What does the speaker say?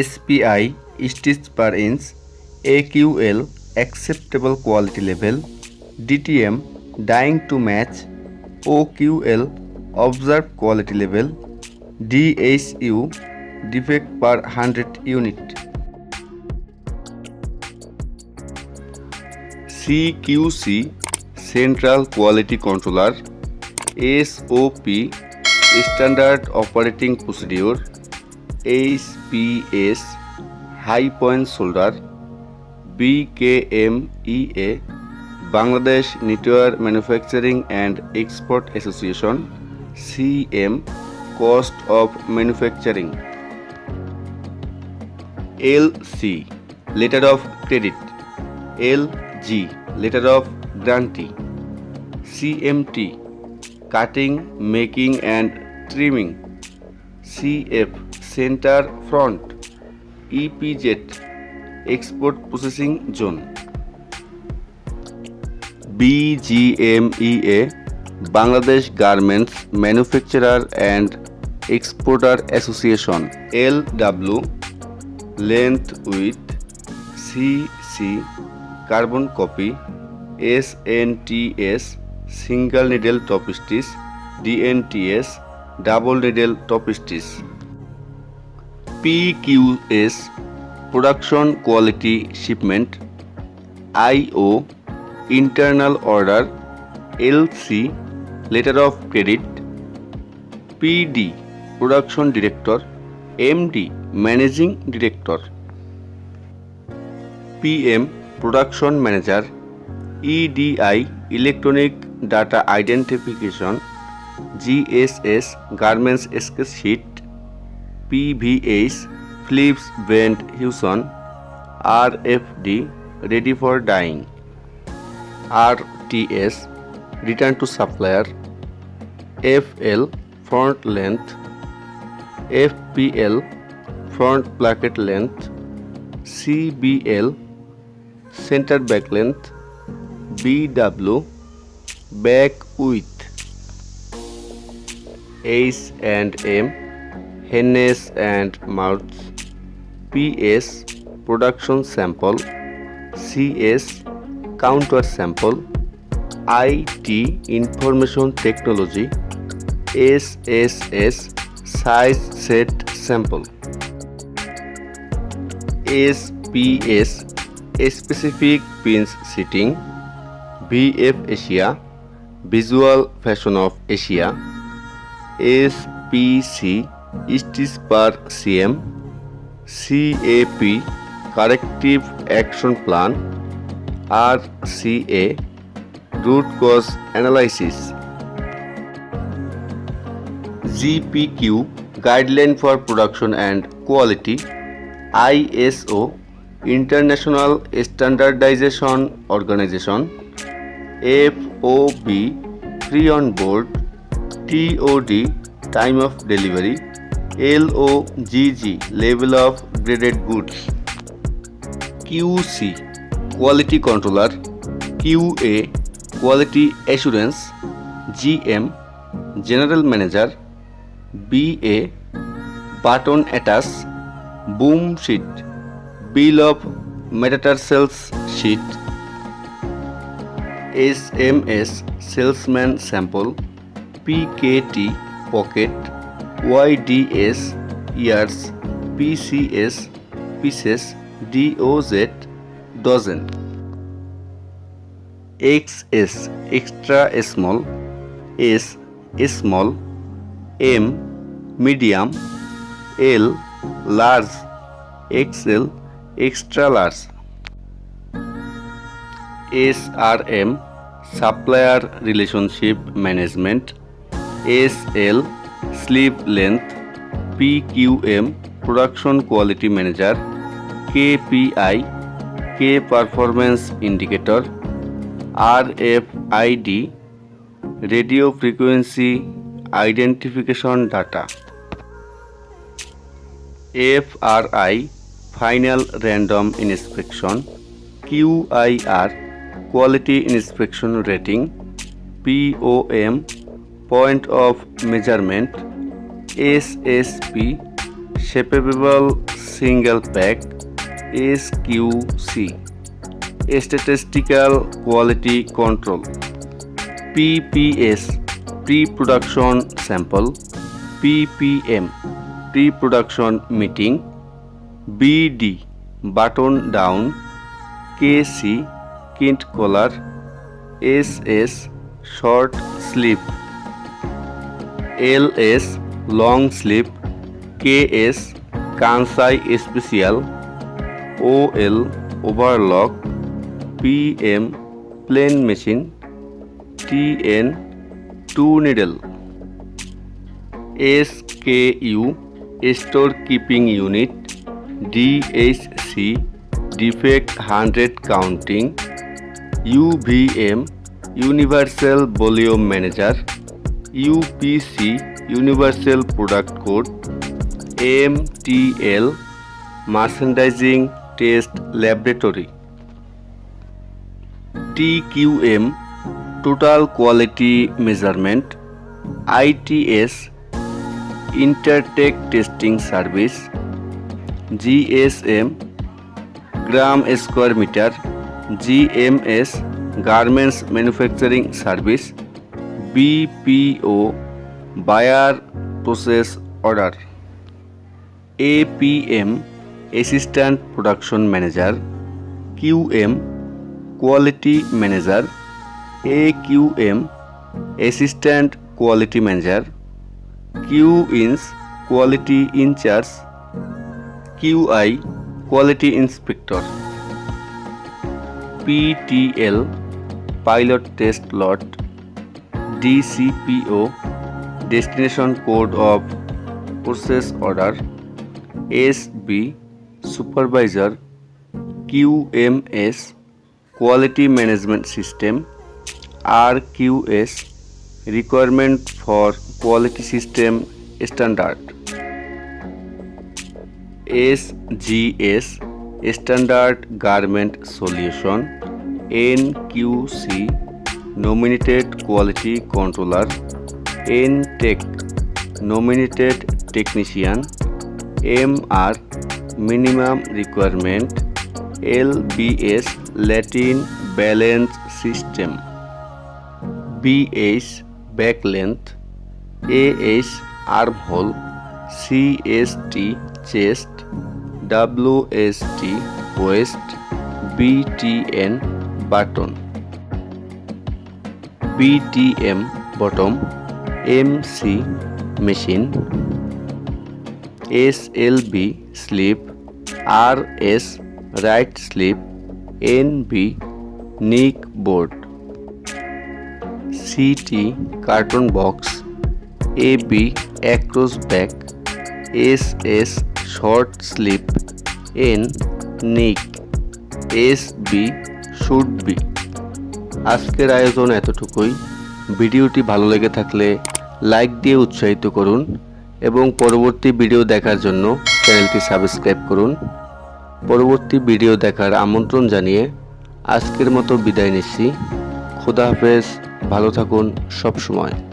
SPI stitch per inch AQL acceptable quality level DTM dyeing to match O QL observe quality level DHU defect per hundred unit CQC central quality controller SOP standard operating procedure HPS High Point Soldier, BKMEA Bangladesh Knitwear Manufacturing and Export Association, CM Cost of Manufacturing. LC Letter of Credit, LG Letter of Guarantee. CMT Cutting, Making and Trimming. CF centre front EPZ e export processing zone BGMEA e Bangladesh garments manufacturer and exporter association L W length with CC carbon copy S N T S single needle top stitch DNTS double needle top stitch PQS production quality shipment IO internal order LC letter of credit PD production director MD managing director PM production manager EDI electronic data identification GSS garments sketch sheet PVH, Phillips bent houston RFD, Ready for Dying, RTS, Return to Supplier, FL, Front Length, FPL, Front Placket Length, CBL, Center Back Length, BW, Back Width, H and M, Hennes and Mauritz PS production sample CS counter sample IT information technology S S S size set sample S P S specific prints sitting VF Asia visual fashion of Asia S P C Stitch per cm, CAP corrective action plan, RCA root cause analysis, GPQ guideline for production and quality, ISO International Standardization Organization, FOB free on board, TOD time of delivery, L O G G level of graded goods C quality controller Q A quality assurance M general manager B A button attach BOM sheet bill of material sales sheet S M S salesman sample P K T pocket YDS yards PCS pieces DOZ dozen X S extra small S small M medium L large L extra large S R M supplier relationship management S L sleeve length P Q M production quality manager K P I key performance indicator R F ID radio frequency identification data F R I final random inspection R quality inspection rating POM point of measurement S S P shippable single pack C statistical quality control PPS pre production sample PPM pre production meeting BD button down KC knit collar S S short sleeve L S long sleeve K S Kansai spatial O L overlock P M plain machine T N two needle S K U store keeping unit DHC defect hundred counting UVM universal volume manager UPC universal product code M T TL merchandising test laboratory M total quality measurement ITS Intertek testing service GSM gram square metre GMS garments manufacturing service BPO buyer process order APM assistant production manager QM quality manager A QM assistant quality manager Q ins quality in charge QI quality inspector PTL pilot test lot DCPO Destination Code of Process Order SB Supervisor QMS Quality Management System RQS Requirement for Quality System Standard SGS Standard Garment Solution NQC nominated quality controller N tech nominated technician M R minimum requirement L BS Latin balance system BS back length AS arm hole CST chest T waist BTN button BTM bottom MC machine S L B sleeve R S right sleeve N neck board CT carton box A B across back S S short sleeve N neck S B should be আজকের আয়োজন এতটুকুই ভিডিওটি ভালো লেগে থাকলে like দিয়ে উৎসাহিত করুন এবং পরবর্তী ভিডিও দেখার জন্য চ্যানেলটি সাবস্ক্রাইব করুন পরবর্তী ভিডিও দেখার আমন্ত্রণ জানিয়ে আজকের মতো বিদায় নিচ্ছি খোদা হাফেজ ভালো থাকুন সবসময়